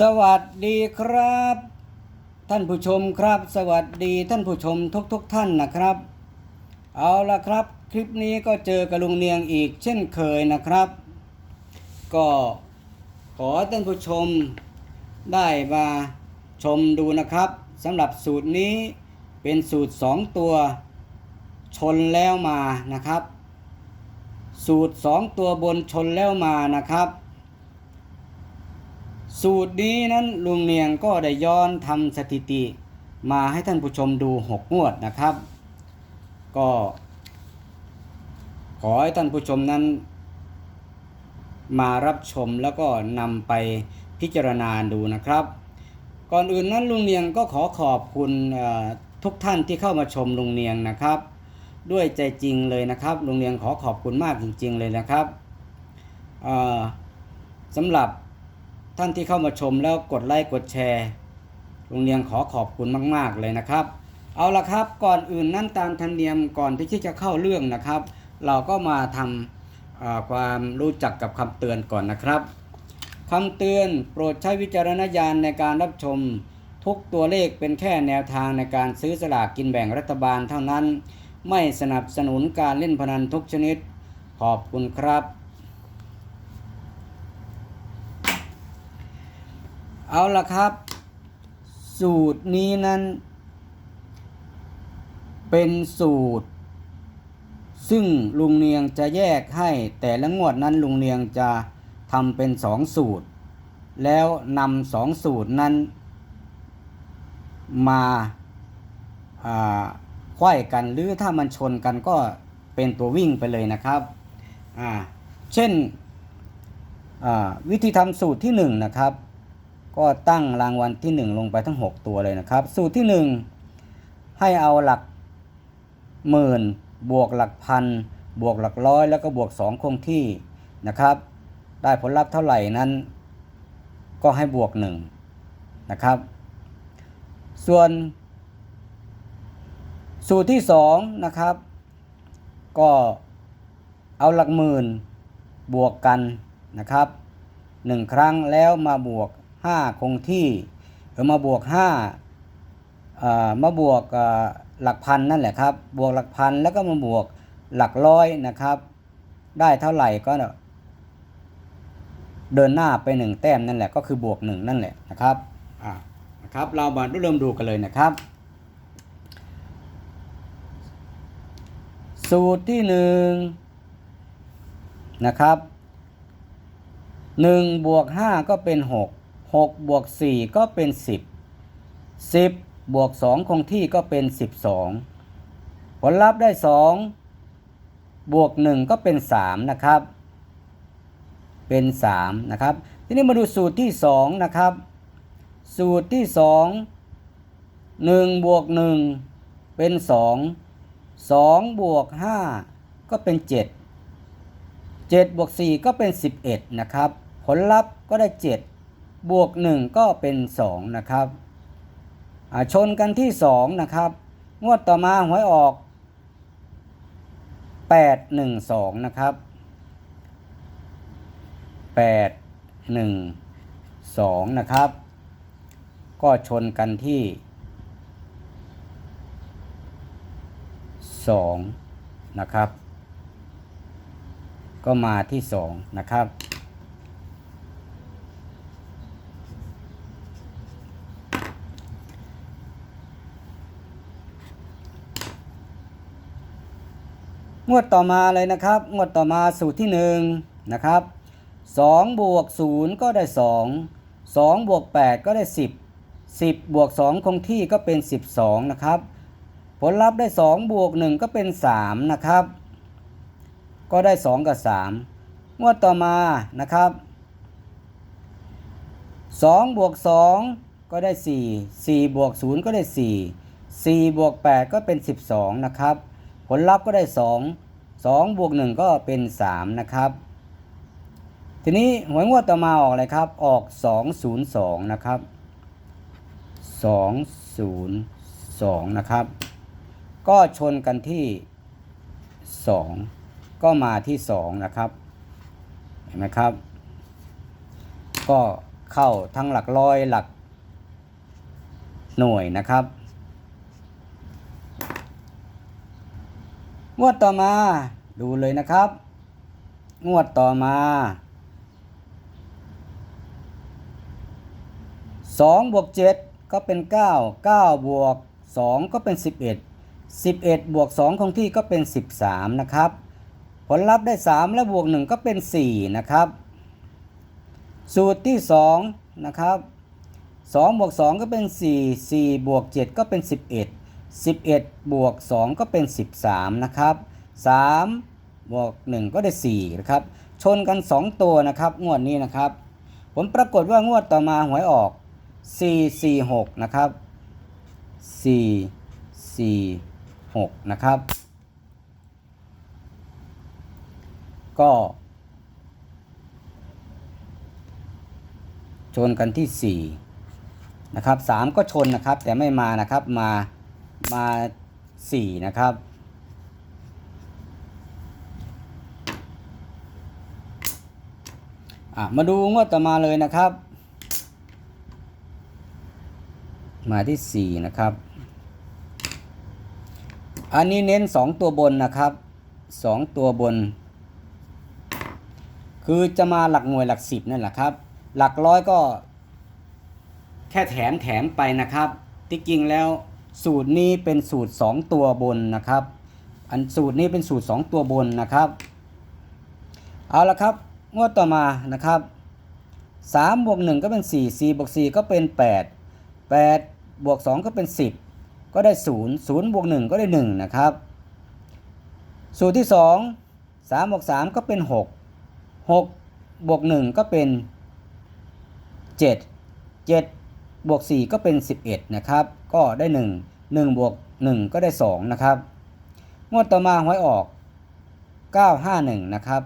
สวัสดีครับ ท่านผู้ชมครับ สวัสดีท่านผู้ชมทุกๆทท่านนะครับ เอาละครับ คลิปนี้ก็เจอกับลุงเนียงอีกเช่นเคยนะครับ ก็ขอท่านผู้ชมได้มาชมดูนะครับสำหรับสูตรนี้เป็นสูตร 2 ตัวชนแล้วมานะครับ สูตร 2 ตัวบนชนแล้วมานะครับ สูตรนี้นั้นลุงเนียงก็ได้ย้อนทำสถิติ มาให้ท่านผู้ชมดูหกงวดนะครับ ก็ ขอให้ท่านผู้ชมนั้น มารับชมแล้วก็นำไปพิจารณาดูนะครับ ก่อนอื่นนั้นลุงเนียงก็ขอขอบคุณทุกท่านที่เข้ามาชมลุงเนียงนะครับ ด้วยใจจริงเลยนะครับลุงเนียงขอขอบคุณมากจริง ๆ เลยนะครับสำหรับ ท่านที่เข้ามาชมแล้วกดไลค์กดแชร์ลุงเนียงขอขอบคุณมาก ๆ เลยนะครับ เอาละครับก่อนอื่นนั้นตามธรรมเนียมก่อนที่จะเข้าเรื่องนะครับ เราก็มาทำความรู้จักกับคำเตือนก่อนนะครับคำเตือนโปรดใช้วิจารณญาณในการรับชม ทุกตัวเลขเป็นแค่แนวทางในการซื้อสลากกินแบ่งรัฐบาลเท่านั้น ไม่สนับสนุนการเล่นพนันทุกชนิด ขอบคุณครับ เอาละครับ สูตรนี้นั้น เป็นสูตร ซึ่งลุงเนียงจะแยกให้แต่ละงวดนั้นลุงเนียงจะทำเป็นสองสูตร แล้วนำสองสูตรนั้น มาอ่าไขว้กันหรือถ้ามันชนกันก็เป็นตัววิ่งไปเลยนะครับ เช่นวิธีทำสูตรที่หนึ่งนะครับ ก็ตั้งรางวัลที่หนึ่งลงไปทั้ง 6 ตัวเลยนะครับ สูตรที่หนึ่งให้เอาหลักหมื่นบวกหลักพันบวกหลักร้อยแล้วก็บวก 2 คงที่นะครับ ได้ผลลัพธ์เท่าไหร่นั้น ก็ให้บวก1นะครับส่วนสูตรที่2นะครับ ก็เอาหลักหมื่นบวกกันนะครับหนึ่งครั้งแล้วมาบวก 5 คงที่หรือมาบวก5เอ่อมาบวกหลักพันนั่นแหละครับ บวกหลักพันแล้วก็มาบวกหลักร้อยนะครับ ได้เท่าไหร่ก็เดินหน้าไปหนึ่งแต้มนั่นแหละก็คือบวกหนึ่งนั่นแหละนะครับอ่านะครับเรามาเริ่มดูกันเลยนะครับ สูตรที่หนึ่งนะครับหนึ่งบวกห้าก็เป็นห กหกบวกสี่ก็เป็นสิบสิบบวกสองคงที่ก็เป็นสิบสองผลลัพธ์ได้สองบวกหนึ่งก็เป็นสามนะครับ เป็นสามนะครับ ทีนี้มาดูสูตรที่สองนะครับ สูตรที่สองหนึ่งบวกหนึ่งเป็นสองสองบวกห้าก็เป็นเจ็ดเจ็ดบวกสี่ก็เป็นสิบเอ็ดนะครับ ผลลัพธ์ก็ได้เจ็ด บวกหนึ่งก็เป็นสองนะครับชนกันที่สองนะครับ งวดต่อมาหวยออกแปดหนึ่งสองนะครับแปดหนึ่งสองนะครับ ก็ชนกันที่สองนะครับ ก็มาที่สองนะครับ งวดต่อมาเลยนะครับ งวดต่อมาสูตรที่หนึ่งนะครับสองบวกศูนย์ก็ได้สองสองบวกแปดก็ได้สิบสิบบวกสองคงที่ก็เป็นสิบสองนะครับ ผลลัพธ์ได้สองบวกหนึ่งก็เป็นสามนะครับ ก็ได้สองกับสามงวดต่อมานะครับสองบวกสองก็ได้สี่สี่บวกศูนย์ก็ได้สี่สี่บวกแปดก็เป็นสิบสองนะครับ ผลลัพธ์ก็ได้สองสองบวกหนึ่งก็เป็นสามนะครับ ทีนี้หวยงวดต่อมาออกอะไรครับ ออกสองศูนย์สองนะครับสองศูนย์สองนะครับ ก็ชนกันที่สองก็มาที่สองนะครับ เห็นไหมครับ ก็เข้าทั้งหลักร้อยหลักหน่วยนะครับ งวดต่อมาดูเลยนะครับ งวดต่อมาสองบวกเจ็ดก็เป็นเก้าเก้าบวกสองก็เป็นสิบเอ็ดสิบเอ็ดบวกสองคงที่ก็เป็นสิบสามนะครับ ผลลัพธ์ได้สามและบวกหนึ่งก็เป็นสี่นะครับ สูตรที่สองนะครับสองบวกสองก็เป็นสี่สี่บวกเจ็ดก็เป็นสิบเอ็ด สิบเอ็ดบวกสองก็เป็นสิบสามนะครับสามบวกหนึ่งก็ได้สี่นะครับ ชนกันสองตัวนะครับ งวดนี้นะครับ ผลปรากฏว่างวดต่อมาหวยออกสี่สี่หกนะครับสี่สี่หกนะครับ ก็ ชนกันที่ 4 นะครับ 3 ก็ชนนะครับ แต่ไม่มานะครับมา มา4นะครับอะมาดูงวดต่อมาเลยนะครับ มาที่4นะครับ อันนี้เน้น2ตัวบนนะครับ2ตัวบน คือจะมาหลักหน่วยหลักสิบนั่นแหละครับ หลักร้อยก็แค่แถมแถมไปนะครับ ที่จริงแล้ว สูตรนี้เป็นสูตร 2 ตัวบนนะครับ อันสูตรนี้เป็นสูตร 2 ตัวบนนะครับ เอาละครับ งวดต่อมานะครับ3บวก1ก็เป็น 4 4บวก4ก็เป็น 8 8บวก2ก็เป็น 10 ก็ได้ 0 0บวก1ก็ได้ 1 นะครับ สูตรที่ 2 3บวก3ก็เป็น 6 6บวก1ก็เป็น 7 7บวก4ก็เป็น 11 นะครับ ก็ได้ 1 1บวก1ก็ได้ 2 นะครับ งวดต่อมาหวยออก 951 นะครับ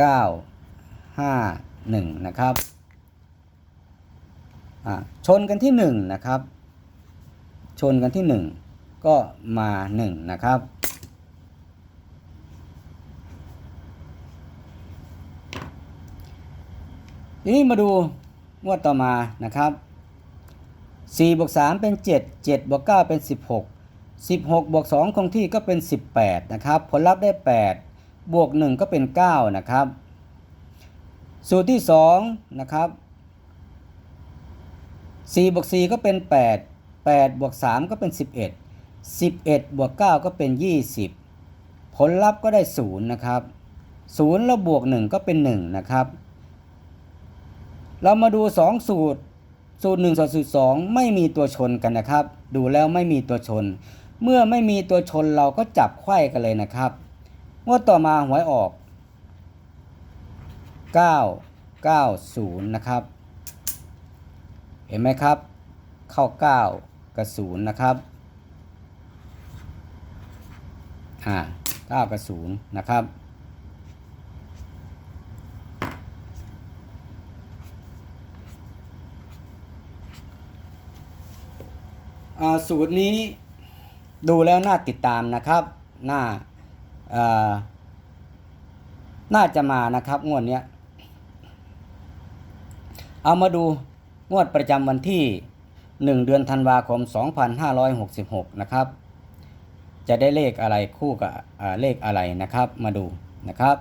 951 นะครับ ชนกันที่ 1 นะครับ ชนกันที่ 1 ก็มา 1 นะครับ ทีนี้มาดูงวดต่อมานะครับ 4บวก3เป็น 7 7บวก9เป็น 16 16บวก2คงที่ก็เป็น 18 นะครับ ผลลัพธ์ได้ 8 บวก 1 ก็เป็น 9 นะครับ สูตรที่ 2 นะครับ4บวก4ก็เป็น 8 8บวก3ก็เป็น 11 11บวก9ก็เป็น 20 ผลลัพธ์ก็ได้ 0 นะครับ 0 แล้วบวก 1 ก็เป็น 1 นะครับ เรามาดู 2 สูตร สูตร1ต่อสูตร2ไม่มีตัวชนกันนะครับ ดูแล้วไม่มีตัวชน เมื่อไม่มีตัวชนเราก็จับไขว้กันเลยนะครับงวดต่อมาหวยออก 9 9 0 นะครับ เห็นไหมครับ เข้า 9กับ0นะครับอ่า9กับ0นะครับ สูตรนี้ดูแล้วน่าติดตามนะครับน่าน่าจะมานะครับงวดเนี้ยเอามาดูงวดประจำวันที่ 1 เดือนธันวาคม 2566 นะครับ จะได้เลขอะไรคู่กับเลขอะไรนะครับมาดูนะครับ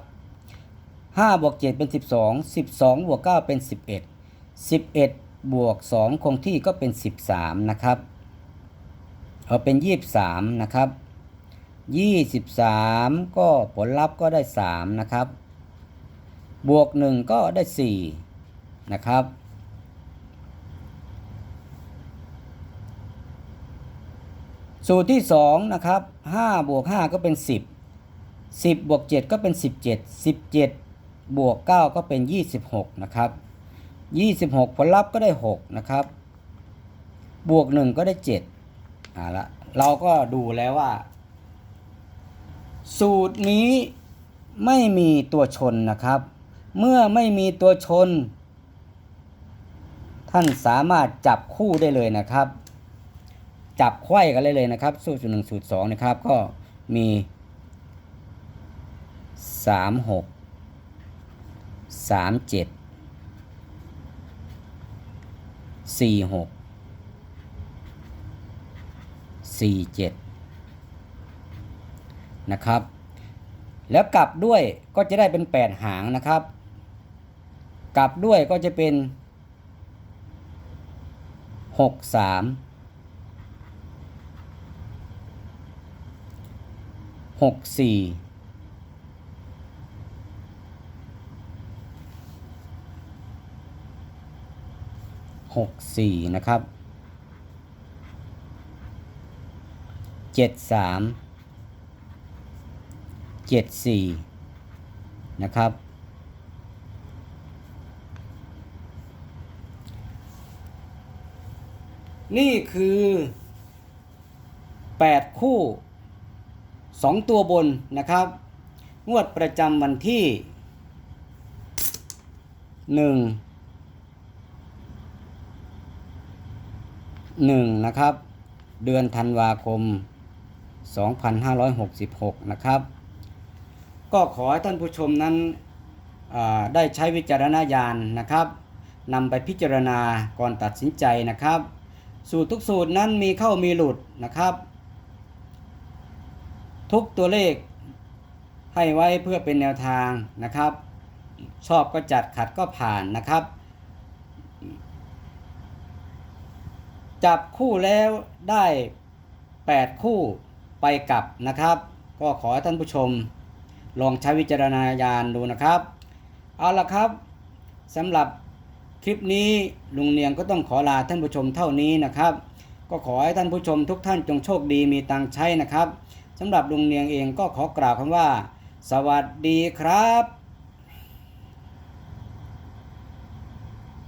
5บวก7เป็น 12 12บวก9เป็น 11 11บวก2คงที่ก็เป็น 13 นะครับ เอาเป็น 23 นะครับ 23 ก็ผลลัพธ์ก็ได้ 3 นะครับ บวก 1 ก็ได้ 4 นะครับ สูตรที่ 2 นะครับ5บวก 5 ก็เป็น 10 10 บวก 7 ก็เป็น 17 17 บวก 9 ก็เป็น 26 นะครับ 26 ผลลัพธ์ก็ได้ 6 นะครับ บวก 1 ก็ได้ 7 อ่าละเราก็ดูแล้วว่า สูตรนี้ไม่มีตัวชนนะครับ เมื่อไม่มีตัวชน ท่านสามารถจับคู่ได้เลยนะครับ จับไขว้กันเลยเลยนะครับ สูตรหนึ่งสูตรสองนะครับ ก็มีสามหกสามเจ็ดสี่หก สี่เจ็ดนะครับ แล้วกลับด้วยก็จะได้เป็นแปดหางนะครับ กลับด้วยก็จะเป็นหกสามหกสี่หกสี่นะครับ เจ็ดสามเจ็ดสี่นะครับนี่คือ 8 คู่ 2 ตัวบนนะครับ งวดประจำวันที่ 1 1 นะครับ เดือนธันวาคม 2566 นะครับ ก็ขอให้ท่านผู้ชมนั้นได้ใช้วิจารณญาณนะครับนำไปพิจารณาก่อนตัดสินใจนะครับ สูตรทุกสูตรนั้นมีเข้ามีหลุดนะครับ ทุกตัวเลขให้ไว้เพื่อเป็นแนวทางนะครับ ชอบก็จัดขัดก็ผ่านนะครับ จับคู่แล้วได้ 8 คู่ ไปกลับนะครับ ก็ขอให้ท่านผู้ชม ลองใช้วิจารณญาณดูนะครับ เอาละครับสำหรับคลิปนี้ลุงเนียงก็ต้องขอลาท่านผู้ชมเท่านี้นะครับ ก็ขอให้ท่านผู้ชมทุกท่านจงโชคดีมีตังใช้นะครับสำหรับลุงเนียงเองก็ขอกล่าวคำว่า สวัสดีครับ